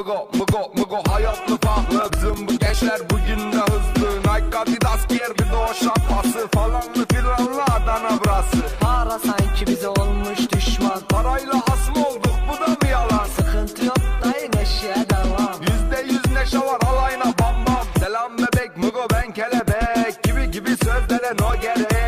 Mugo mugo mugo hayat mı pahalı Bizim bu gençler bugün de hızlı. Nike Adidas giyer bir de o şapkası Falanlı filanlı Adana burası. Para sanki bize olmuş düşman. Parayla hasım olduk bu da mı yalan? Sıkıntı yok dayı neşeye devam. Yüzde yüz neşe var alayına bam bam. Selam bebek mugo ben kelebek. Gibi gibi sözlere no gerek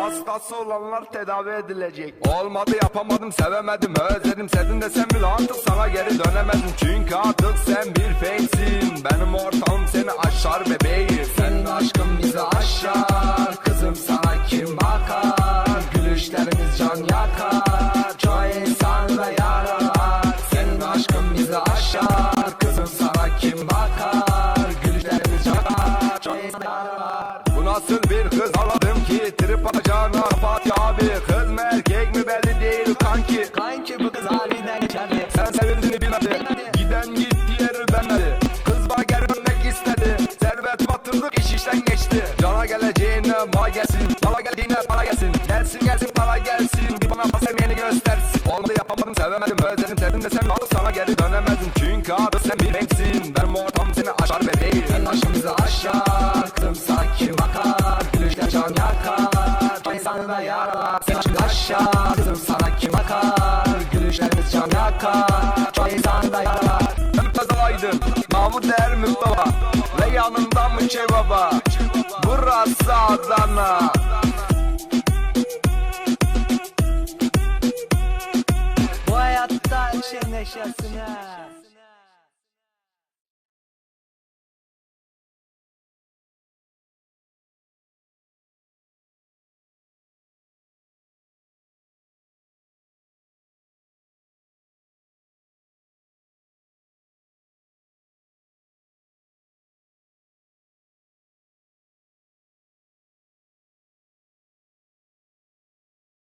Hastası olanlar tedavi edilecek. Olmadı yapamadım sevemedim özledim. Sevdim desem bile artık sana geri dönemedim. Çünkü artık sen bir fakesin. Benim ortamım seni aşar bebeğim. Senin aşkın bizi aşar. Kızım sana kim bakar? Gülüşlerimiz can yakar. Çoğu insan ve yaralar. Senin aşkın bizi aşar. Kızım sana kim bakar? Gülüşlerimiz can yakar. Çoğu insan ve yaralar. Bu nasıl bir kız? Aladım ki Trip atacağına Fatih abi. Kız mı erkek mi belli değil kanki. Kanki bu kız halinden geçerli Sen sevildiğini bilmedi Giden gitti yeri benmedi Kız bana geri dönmek istedi. Servet batırdık iş işten geçti. Cana geleceğine ma gelsin. Mala geldiğine para gelsin. Gelsin gelsin para gelsin. Bir bana pas emeğini göstersin. Olmadı yapamadım sevemedim. Özledim sevdim desem alıp sana geri dönemedim. Çünkü abi sen bir ve yaralar bizi aşar. Kızım sana kim bakar Gülüşlerimiz can yakar. Çoğu insan ve yaralar Mümtaz Aydın, Mahmut Er Mustafa Ve yanında Mıçe Baba Burası Adana. Bu hayatta şey neşesine